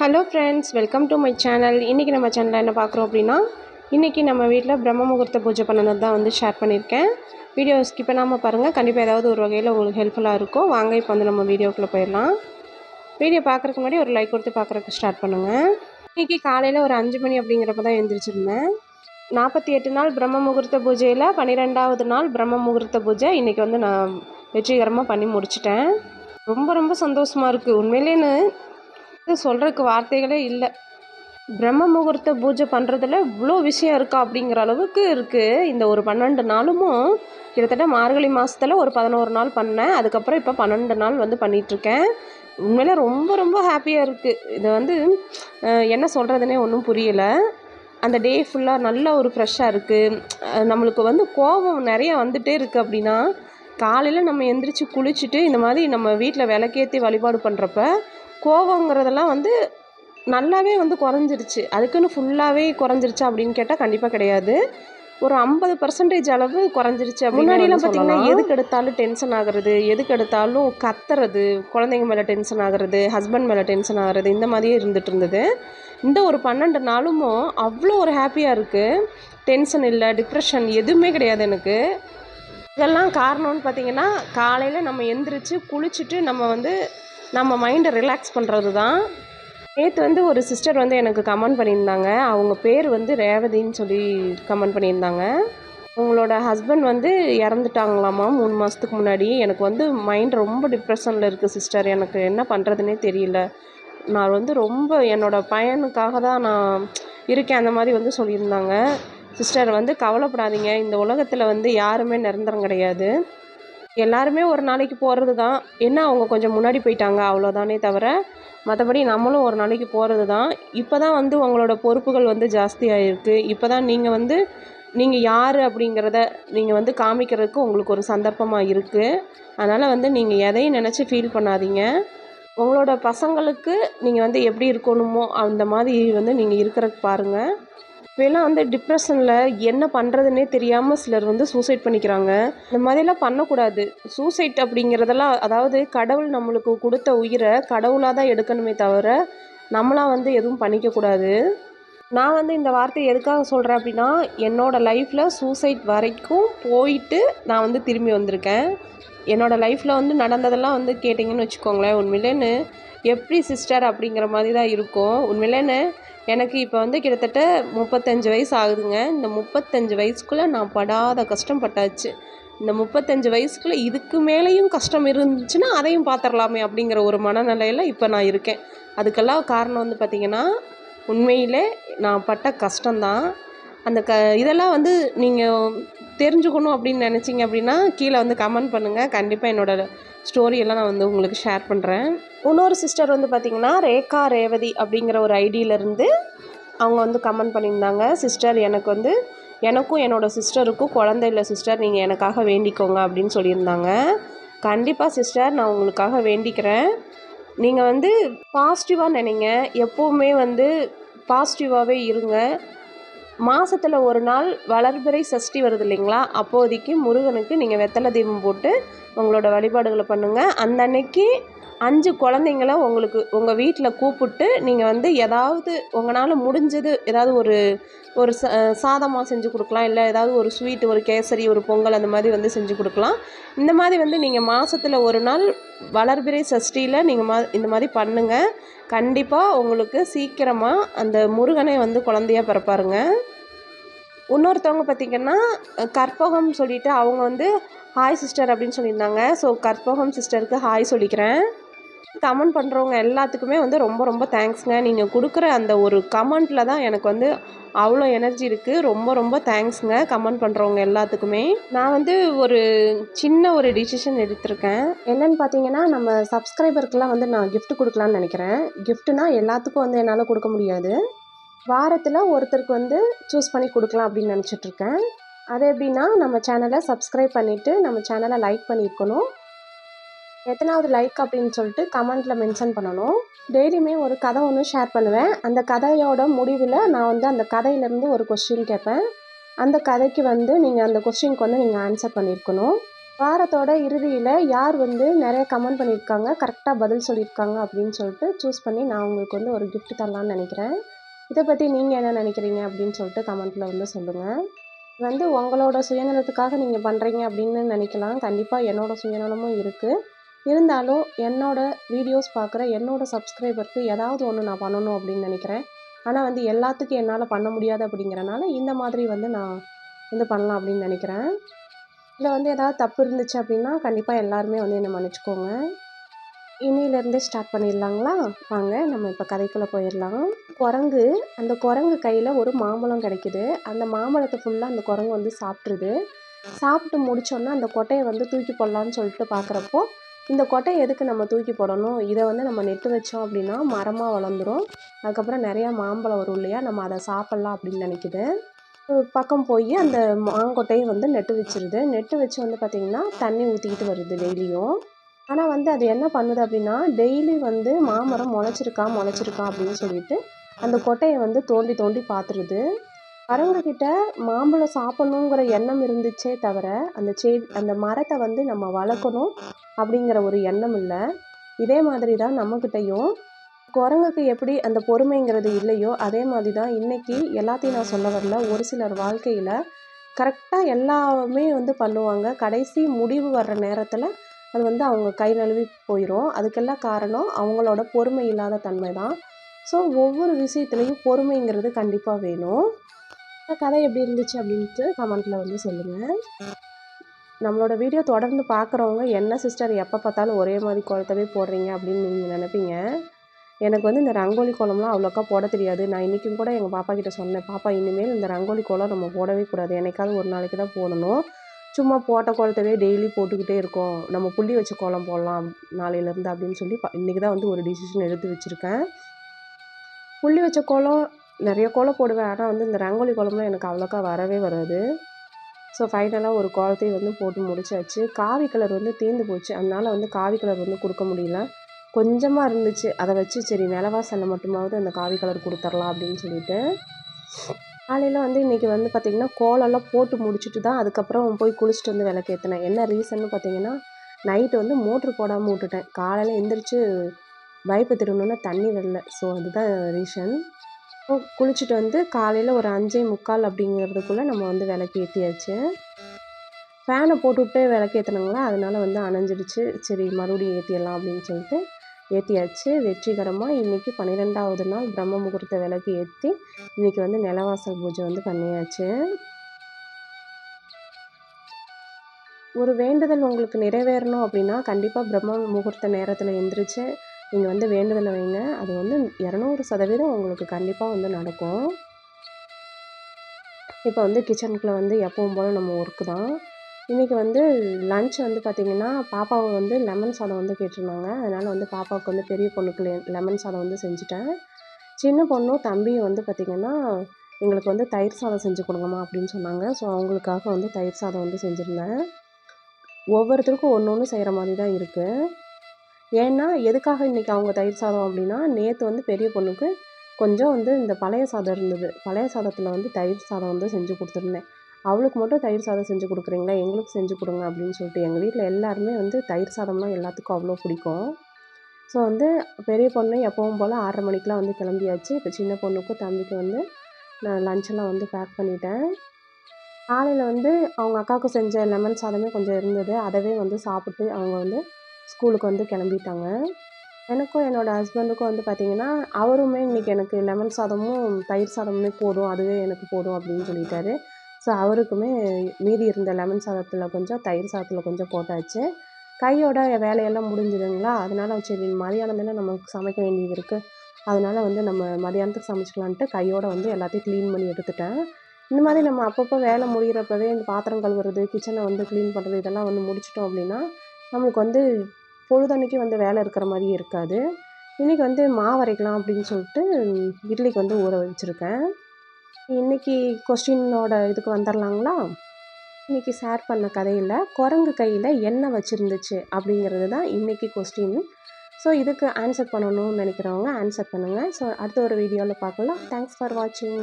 Hello friends welcome to my channel இன்றைக்கி நம்ம சேனலில் என்ன பார்க்குறோம் அப்படின்னா இன்றைக்கி நம்ம வீட்டில் பிரம்ம முகூர்த்த பூஜை பண்ணது தான் வந்து ஷேர் பண்ணியிருக்கேன். வீடியோ ஸ்கிப் பண்ணாமல் பாருங்கள் கண்டிப்பாக ஏதாவது ஒரு வகையில் உங்களுக்கு ஹெல்ப்ஃபுல்லாக இருக்கும். வாங்க இப்போ வந்து நம்ம வீடியோக்குள்ளே போயிடலாம். வீடியோ பார்க்குறதுக்கு முன்னாடி ஒரு லைக் கொடுத்து பார்க்குறக்கு ஸ்டார்ட் பண்ணுங்கள் இன்றைக்கி காலையில் ஒரு அஞ்சு மணி அப்படிங்கிறப்ப தான் எழுந்திரிச்சிருந்தேன் நாற்பத்தி எட்டு நாள் பிரம்ம முகூர்த்த பூஜையில் பன்னிரெண்டாவது நாள் பிரம்ம முகூர்த்த பூஜை இன்றைக்கி வந்து நான் வெற்றிகரமாக பண்ணி முடிச்சிட்டேன். ரொம்ப ரொம்ப சந்தோஷமாக இருக்குது உண்மையிலேன்னு சொல்கிறதுக்கு வார்த்தைகளே இல்லை. பிரம்ம முகூர்த்த பூஜை பண்ணுறதுல இவ்வளோ விஷயம் இருக்கா அப்படிங்கிற அளவுக்கு இருக்குது இந்த ஒரு பன்னெண்டு நாளும் கிட்டத்தட்ட மார்கழி மாதத்தில் ஒரு பதினோரு நாள் பண்ணேன். அதுக்கப்புறம் இப்போ பன்னெண்டு நாள் வந்து பண்ணிகிட்ருக்கேன் உண்மையிலே ரொம்ப ரொம்ப ஹாப்பியாக இருக்குது இது வந்து என்ன சொல்கிறதுனே ஒன்றும் புரியலை. அந்த டே ஃபுல்லாக நல்ல ஒரு ஃப்ரெஷ்ஷாக இருக்குது நம்மளுக்கு வந்து கோபம் நிறைய வந்துகிட்டே இருக்குது அப்படின்னா காலையில் நம்ம எந்திரிச்சு குளிச்சுட்டு இந்த மாதிரி நம்ம வீட்டில் விளக்கேற்றி வழிபாடு பண்ணுறப்ப கோவங்கிறதெல்லாம் வந்து நல்லாவே வந்து குறைஞ்சிருச்சு. அதுக்குன்னு ஃபுல்லாகவே குறைஞ்சிருச்சா அப்படின்னு கேட்டால் கண்டிப்பாக கிடையாது. ஒரு ஐம்பது பர்சன்டேஜ் அளவு குறைஞ்சிருச்சு முன்னாடியெல்லாம் பார்த்தீங்கன்னா எதுக்கு எடுத்தாலும் டென்ஷன் ஆகுறது எதுக்கு எடுத்தாலும் கத்துறது குழந்தைங்க மேலே டென்ஷன் ஆகுறது ஹஸ்பண்ட் மேலே டென்ஷன் ஆகுறது இந்த மாதிரியே இருந்துட்டு இருந்தது. இந்த ஒரு பன்னெண்டு நாளும் அவ்வளோ ஒரு ஹாப்பியாக இருக்குது டென்ஷன் இல்லை டிப்ரெஷன் எதுவுமே கிடையாது எனக்கு. இதெல்லாம் காரணம்னு பார்த்தீங்கன்னா காலையில் நம்ம எந்திரிச்சு குளிச்சுட்டு நம்ம வந்து நம்ம மைண்டை ரிலாக்ஸ் பண்ணுறது தான் நேற்று வந்து ஒரு சிஸ்டர் வந்து எனக்கு கமெண்ட் பண்ணியிருந்தாங்க. அவங்க பேர் வந்து ரேவதின்னு சொல்லி கமெண்ட் பண்ணியிருந்தாங்க. உங்களோட ஹஸ்பண்ட் வந்து இறந்துட்டாங்களாமா மூணு மாதத்துக்கு முன்னாடி. எனக்கு வந்து மைண்ட் ரொம்ப டிப்ரெஷனில் இருக்குது சிஸ்டர் எனக்கு என்ன பண்ணுறதுனே தெரியல. நான் வந்து ரொம்ப என்னோடய பையனுக்காக தான் நான் இருக்கேன். அந்த மாதிரி வந்து சொல்லியிருந்தாங்க. சிஸ்டர் வந்து கவலைப்படாதீங்க. இந்த உலகத்தில் வந்து யாருமே நிரந்தரம் கிடையாது. எல்லாருமே ஒரு நாளைக்கு போகிறது தான் என்ன அவங்க கொஞ்சம் முன்னாடி போயிட்டாங்க அவ்வளோதானே தவிர மற்றபடி நம்மளும் ஒரு நாளைக்கு போகிறது தான் இப்போ தான் வந்து உங்களோட பொறுப்புகள் வந்து ஜாஸ்தியாகிருக்கு இப்போ தான் நீங்கள் வந்து நீங்கள் யார் அப்படிங்கிறத நீங்கள் வந்து காமிக்கிறதுக்கு உங்களுக்கு ஒரு சந்தர்ப்பமாக இருக்குது அதனால் வந்து நீங்கள் எதையும் நினச்சி ஃபீல் பண்ணாதீங்க. உங்களோட பசங்களுக்கு நீங்கள் வந்து எப்படி இருக்கணுமோ அந்த மாதிரி வந்து நீங்கள் இருக்கிறதுக்கு பாருங்கள் இப்போலாம் வந்து டிப்ரெஷனில் என்ன பண்ணுறதுனே தெரியாமல் சிலர் வந்து சூசைட் பண்ணிக்கிறாங்க. இந்த மாதிரிலாம் பண்ணக்கூடாது. சூசைட் அப்படிங்கிறதெல்லாம் அதாவது கடவுள் நம்மளுக்கு கொடுத்த உயிரை கடவுளாக தான் எடுக்கணுமே தவிர நம்மளாக வந்து எதுவும் பண்ணிக்கக்கூடாது நான் வந்து இந்த வார்த்தையை எதுக்காக சொல்கிறேன் அப்படின்னா என்னோடய லைஃப்பில் சூசைட் வரைக்கும் போயிட்டு நான் வந்து திரும்பி வந்திருக்கேன். என்னோடய லைஃப்பில் வந்து நடந்ததெல்லாம் வந்து கேட்டிங்கன்னு வச்சுக்கோங்களேன். உண்மையிலேன்னு எப்படி சிஸ்டர் அப்படிங்கிற மாதிரி தான் இருக்கும். உண்மையிலேன்னு எனக்கு இப்போ வந்து கிட்டத்தட்ட முப்பத்தஞ்சு வயசு ஆகுதுங்க. இந்த முப்பத்தஞ்சு வயசுக்குள்ளே நான் படாத கஷ்டம் பட்டாச்சு இந்த முப்பத்தஞ்சு வயசுக்குள்ளே இதுக்கு மேலேயும் கஷ்டம் இருந்துச்சுன்னா அதையும் பார்த்துடலாமே அப்படிங்கிற ஒரு மனநிலையில் இப்போ நான் இருக்கேன். அதுக்கெல்லாம் காரணம் வந்து பார்த்திங்கன்னா உண்மையிலே நான் பட்ட கஷ்டம்தான். அந்த க இதெல்லாம் வந்து நீங்கள் தெரிஞ்சுக்கணும் அப்படின்னு நினச்சிங்க அப்படின்னா கீழே வந்து கமெண்ட் பண்ணுங்கள் கண்டிப்பாக என்னோடய ஸ்டோரியெல்லாம் நான் வந்து உங்களுக்கு ஷேர் பண்ணுறேன் இன்னொரு சிஸ்டர் வந்து பார்த்திங்கன்னா ரேகா ரேவதி அப்படிங்கிற ஒரு ஐடியிலேருந்து அவங்க வந்து கமெண்ட் பண்ணியிருந்தாங்க. சிஸ்டர் எனக்கு வந்து எனக்கும் என்னோடய சிஸ்டருக்கும் குழந்தை இல்லை சிஸ்டர் நீங்கள் எனக்காக வேண்டிக்கோங்க அப்படின்னு சொல்லியிருந்தாங்க. கண்டிப்பாக சிஸ்டர் நான் உங்களுக்காக வேண்டிக்கிறேன். நீங்கள் வந்து பாசிட்டிவாக நினைங்க. எப்போவுமே வந்து பாசிட்டிவாகவே இருங்க. மாதத்தில் ஒரு நாள் வளர்பிறை சஷ்டி வருது இல்லைங்களா? அப்போதைக்கு முருகனுக்கு நீங்கள் வெத்தலை தீபம் போட்டு உங்களோட வழிபாடுகளை பண்ணுங்கள் அந்த அன்னைக்கு அஞ்சு குழந்தைங்கள உங்களுக்கு உங்கள் வீட்டில் கூப்பிட்டு நீங்கள் வந்து ஏதாவது உங்களால் முடிஞ்சது ஏதாவது ஒரு ஒரு ச சாதமாக செஞ்சு கொடுக்கலாம் இல்லை ஏதாவது ஒரு ஸ்வீட் ஒரு கேசரி ஒரு பொங்கல் அந்த மாதிரி வந்து செஞ்சு கொடுக்கலாம். இந்த மாதிரி வந்து நீங்கள் மாதத்தில் ஒரு நாள் வளர்பிறை சஷ்டியில் நீங்கள் மா இந்த மாதிரி பண்ணுங்கள் கண்டிப்பாக உங்களுக்கு சீக்கிரமாக அந்த முருகனே வந்து குழந்தையாக பிறப்பாருங்க. இன்னொருத்தவங்க பார்த்திங்கன்னா கற்பகம் சொல்லிவிட்டு அவங்க வந்து ஹாய் சிஸ்டர் அப்படின்னு சொல்லியிருந்தாங்க. ஸோ கற்பகம் சிஸ்டருக்கு ஹாய் சொல்லிக்கிறேன். கமெண்ட் பண்ணுறவங்க எல்லாத்துக்குமே வந்து ரொம்ப ரொம்ப தேங்க்ஸ்ங்க நீங்கள் கொடுக்குற அந்த ஒரு கமெண்ட்டில் தான் எனக்கு வந்து அவ்வளோ எனர்ஜி இருக்குது ரொம்ப ரொம்ப தேங்க்ஸுங்க கமெண்ட் பண்ணுறவங்க எல்லாத்துக்குமே. நான் வந்து ஒரு சின்ன ஒரு டிசிஷன் எடுத்திருக்கேன். என்னென்னு பார்த்தீங்கன்னா நம்ம சப்ஸ்கிரைபருக்கெல்லாம் வந்து நான் கிஃப்ட் கொடுக்கலான்னு நினைக்கிறேன். கிஃப்ட்னா எல்லாத்துக்கும் வந்து என்னால் கொடுக்க முடியாது. வாரத்தில் ஒருத்தருக்கு வந்து சூஸ் பண்ணி கொடுக்கலாம் அப்படின்னு நினச்சிட்ருக்கேன் அது எப்படின்னா நம்ம சேனலை சப்ஸ்கிரைப் பண்ணிவிட்டு நம்ம சேனலை லைக் பண்ணியிருக்கணும். எத்தனாவது லைக் அப்படின்னு சொல்லிட்டு கமெண்ட்டில் மென்ஷன் பண்ணணும். டெய்லியுமே ஒரு கதை ஒன்று ஷேர் பண்ணுவேன். அந்த கதையோட முடிவில் நான் வந்து அந்த கதையிலேருந்து ஒரு கொஸ்டின் கேட்பேன். அந்த கதைக்கு வந்து நீங்கள் அந்த கொஸ்டினுக்கு வந்து நீங்கள் ஆன்சர் பண்ணியிருக்கணும் வாரத்தோட இறுதியில் யார் வந்து நிறைய கமெண்ட் பண்ணியிருக்காங்க கரெக்டாக பதில் சொல்லியிருக்காங்க அப்படின்னு சொல்லிட்டு சூஸ் பண்ணி நான் உங்களுக்கு வந்து ஒரு கிஃப்ட் தரலான்னு நினைக்கிறேன். இதை பற்றி நீங்கள் என்ன நினைக்கிறீங்க அப்படின்னு சொல்லிட்டு கமெண்ட்டில் வந்து சொல்லுங்கள் வந்து உங்களோட சுயநலத்துக்காக நீங்கள் பண்ணுறீங்க அப்படின்னு நினைக்கலாம். கண்டிப்பாக என்னோடய சுயநலமும் இருக்குது இருந்தாலும் என்னோடய வீடியோஸ் பார்க்குற என்னோடய சப்ஸ்கிரைபருக்கு ஏதாவது ஒன்று நான் பண்ணணும் அப்படின்னு நினைக்கிறேன். ஆனால் வந்து எல்லாத்துக்கும் என்னால் பண்ண முடியாது அப்படிங்கிறனால இந்த மாதிரி வந்து நான் வந்து பண்ணலாம் அப்படின்னு நினைக்கிறேன். இதில் வந்து ஏதாவது தப்பு இருந்துச்சு அப்படின்னா கண்டிப்பாக எல்லாருமே வந்து என்னை மன்னிச்சுக்கோங்க. இனியிலேருந்தே ஸ்டார்ட் பண்ணிடலாங்களா? வாங்க நம்ம இப்போ கதைக்குள்ளே போயிடலாம். குரங்கு அந்த குரங்கு கையில் ஒரு மாம்பழம் கிடைக்குது. அந்த மாம்பழத்தை ஃபுல்லாக அந்த குரங்கு வந்து சாப்பிட்ருது சாப்பிட்டு முடிச்சோன்னே அந்த கொட்டையை வந்து தூக்கி போடலான்னு சொல்லிட்டு பார்க்குறப்போ இந்த கொட்டையை எதுக்கு நம்ம தூக்கி போடணும்? இதை வந்து நம்ம நெட்டு வச்சோம் அப்படின்னா மரமாக வளர்ந்துரும். அதுக்கப்புறம் நிறையா மாம்பழம் வரும் இல்லையா? நம்ம அதை சாப்பிட்லாம் அப்படின்னு நினைக்குது. பக்கம் போய் அந்த மாங்கொட்டையை வந்து நெட்டு வச்சிருது. நெட்டு வச்சு வந்து பார்த்திங்கன்னா தண்ணி ஊற்றிக்கிட்டு வருது டெய்லியும். ஆனால் வந்து அது என்ன பண்ணுது அப்படின்னா டெய்லி வந்து மாமரம் முளைச்சிருக்கா முளைச்சிருக்கா அப்படின்னு சொல்லிட்டு அந்த கொட்டையை வந்து தோண்டி தோண்டி பார்த்துருது. வரவங்கக்கிட்ட மாம்பழம் சாப்பிட்ணுங்கிற எண்ணம் இருந்துச்சே தவிர அந்த செ அந்த மரத்தை வந்து நம்ம வளர்க்கணும் அப்படிங்கிற ஒரு எண்ணம் இல்லை. இதே மாதிரி தான் நம்மக்கிட்டேயும் குரங்குக்கு எப்படி அந்த பொறுமைங்கிறது இல்லையோ அதே மாதிரி தான் இன்றைக்கி எல்லாத்தையும் நான் சொல்ல வரல. ஒரு சிலர் வாழ்க்கையில் கரெக்டாக எல்லாமே வந்து பண்ணுவாங்க. கடைசி முடிவு வர்ற நேரத்தில் அது வந்து அவங்க கை நழுவி போயிடும் அதுக்கெல்லாம் காரணம் அவங்களோட பொறுமை இல்லாத தன்மை தான் ஸோ ஒவ்வொரு விஷயத்துலையும் பொறுமைங்கிறது கண்டிப்பாக வேணும். இந்த கதை எப்படி இருந்துச்சு அப்படின்ட்டு கமெண்ட்டில் வந்து சொல்லுங்கள் நம்மளோட வீடியோ தொடர்ந்து பார்க்குறவங்க என்ன சிஸ்டர் எப்போ பார்த்தாலும் ஒரே மாதிரி குளத்தவே போடுறீங்க அப்படின்னு நீங்கள் நினைப்பீங்க? எனக்கு வந்து இந்த ரங்கோலி கோலம்லாம் அவ்வளோக்கா போட தெரியாது. நான் இன்றைக்கும் கூட எங்கள் பாப்பா கிட்ட சொன்னேன் பாப்பா இனிமேல் இந்த ரங்கோலி கோலம் நம்ம போடவே கூடாது. எனக்காவது ஒரு நாளைக்கு தான் போடணும். சும்மா போட்ட கோலத்தவே டெய்லி போட்டுக்கிட்டே இருக்கோம். நம்ம புள்ளி வச்ச கோலம் போடலாம் நாளையிலேருந்து அப்படின்னு சொல்லி இன்றைக்கி தான் வந்து ஒரு டிசிஷன் எடுத்து வச்சுருக்கேன். புள்ளி வச்ச கோலம் நிறைய கோலம் போடுவேன். ஆனால் வந்து இந்த ரங்கோலி கோலம்லாம் எனக்கு அவ்வளோக்கா வரவே வராது. ஸோ ஃபைனலாக ஒரு கோலத்தையும் வந்து போட்டு முடிச்சாச்சு. காவி கலர் வந்து தீர்ந்து போச்சு. அதனால் வந்து காவி கலர் வந்து கொடுக்க முடியல. கொஞ்சமாக இருந்துச்சு. அதை வச்சு சரி நிலவாசல்ல மட்டுமாவது அந்த காவி கலர் கொடுத்துர்லாம் அப்படின்னு சொல்லிட்டு. காலையில் வந்து இன்றைக்கி வந்து பார்த்திங்கன்னா கோலம்லாம் போட்டு முடிச்சுட்டு தான் அதுக்கப்புறம் போய் குளிச்சுட்டு வந்து விளக்கேற்றினேன் என்ன ரீசன்னு பார்த்தீங்கன்னா நைட்டு வந்து மோட்ரு போடாமல் விட்டுட்டேன். காலையில் எந்திரிச்சு பைப்பு திரும்பணுன்னா தண்ணி வரல. ஸோ அதுதான் ரீசன் குளிச்சுட்டு வந்து காலையில் ஒரு அஞ்சே முக்கால் அப்படிங்கிறதுக்குள்ளே நம்ம வந்து விளக்கு ஏற்றியாச்சு ஃபேனை போட்டுவிட்டு விளக்கு ஏற்றினாங்களா அதனால் வந்து அணைஞ்சிடுச்சு. சரி மறுபடியும் ஏற்றிடலாம் அப்படின்னு சொல்லிட்டு ஏற்றியாச்சு வெற்றிகரமாக இன்றைக்கி பன்னிரெண்டாவது நாள் பிரம்ம முகூர்த்த விளக்கு ஏற்றி இன்றைக்கி வந்து நிலவாசல் பூஜை வந்து பண்ணியாச்சு. ஒரு வேண்டுதல் உங்களுக்கு நிறைவேறணும் அப்படின்னா கண்டிப்பாக பிரம்ம முகூர்த்த நேரத்தில் எந்திரிச்சு நீங்கள் வந்து வேண்டுதலை வைங்க. அது வந்து இரநூறு சதவீதம் உங்களுக்கு கண்டிப்பாக வந்து நடக்கும். இப்போ வந்து கிச்சனுக்குள்ளே வந்து எப்பவும் போல் நம்ம ஒர்க்கு தான். இன்றைக்கி வந்து லன்ச் வந்து பார்த்திங்கன்னா பாப்பாவை வந்து லெமன் சாதம் வந்து கேட்டிருந்தாங்க. அதனால் வந்து பாப்பாவுக்கு வந்து பெரிய பொண்ணுக்கு லெமன் சாதம் வந்து செஞ்சுட்டேன். சின்ன பொண்ணும் தம்பியும் வந்து பார்த்திங்கன்னா எங்களுக்கு வந்து தயிர் சாதம் செஞ்சு கொடுங்கம்மா அப்படின்னு சொன்னாங்க. ஸோ அவங்களுக்காக வந்து தயிர் சாதம் வந்து செஞ்சுருந்தேன். ஒவ்வொருத்தருக்கும் ஒன்று ஒன்று செய்கிற மாதிரி தான் இருக்குது ஏன்னா எதுக்காக இன்றைக்கி அவங்க தயிர் சாதம் அப்படின்னா நேற்று வந்து பெரிய பொண்ணுக்கு கொஞ்சம் வந்து இந்த பழைய சாதம் இருந்தது. பழைய சாதத்தில் வந்து தயிர் சாதம் வந்து செஞ்சு கொடுத்துருந்தேன். அவளுக்கு மட்டும் தயிர் சாதம் செஞ்சு கொடுக்குறீங்களா? எங்களுக்கு செஞ்சு கொடுங்க அப்படின்னு சொல்லிட்டு எங்கள் வீட்டில் எல்லாருமே வந்து தயிர் சாதம்லாம் எல்லாத்துக்கும் அவ்வளோ பிடிக்கும். ஸோ வந்து பெரிய பொண்ணு எப்பவும் போல் ஆறரை மணிக்கெலாம் வந்து கிளம்பியாச்சு. இப்போ சின்ன பொண்ணுக்கும் தம்பிக்கு வந்து நான் லஞ்செல்லாம் வந்து பேக் பண்ணிட்டேன். காலையில் வந்து அவங்க அக்காவுக்கு செஞ்ச லெமன் சாதமே கொஞ்சம் இருந்தது. அதவே வந்து சாப்பிட்டு அவங்க வந்து ஸ்கூலுக்கு வந்து கிளம்பிட்டாங்க. எனக்கும் என்னோடய ஹஸ்பண்டுக்கும் வந்து பார்த்திங்கன்னா அவருமே இன்றைக்கி எனக்கு லெமன் சாதமும் தயிர் சாதமுமே போதும் அதுவே எனக்கு போதும் அப்படின்னு சொல்லிட்டாரு. ஸோ அவருக்குமே மீதி இருந்த லெமன் சாதத்தில் கொஞ்சம் தயிர் சாதத்தில் கொஞ்சம் போட்டாச்சு. கையோட வேலையெல்லாம் முடிஞ்சுதுங்களா? அதனால் சரி மதியானம் தானே நமக்கு சமைக்க வேண்டியது இருக்குது அதனால் வந்து நம்ம மதியானத்துக்கு சமைச்சிக்கலான்ட்டு கையோட வந்து எல்லாத்தையும் க்ளீன் பண்ணி எடுத்துட்டேன். இந்த மாதிரி நம்ம அப்பப்போ வேலை முடிகிறப்பவே இந்த பாத்திரம் கழுவுறது கிச்சனை வந்து க்ளீன் பண்ணுறது இதெல்லாம் வந்து முடிச்சிட்டோம் அப்படின்னா நம்மளுக்கு வந்து பொழுதன்னைக்கு வந்து வேலை இருக்கிற மாதிரி இருக்காது. இன்றைக்கி வந்து மாவு அரைக்கலாம் அப்படின்னு சொல்லிட்டு இட்லிக்கு வந்து ஊற வச்சுருக்கேன். இன்றைக்கி கொஸ்டினோட இதுக்கு வந்துடலாங்களா இன்றைக்கி ஷேர் பண்ண கதையில் குரங்கு கையில் எண்ணெய் வச்சுருந்துச்சு அப்படிங்கிறது தான் இன்றைக்கி கொஸ்டின். ஸோ இதுக்கு ஆன்சர் பண்ணணும்னு நினைக்கிறவங்க ஆன்சர் பண்ணுங்கள் ஸோ அடுத்த ஒரு வீடியோவில் பார்க்கலாம். தேங்க்ஸ் ஃபார் வாட்சிங்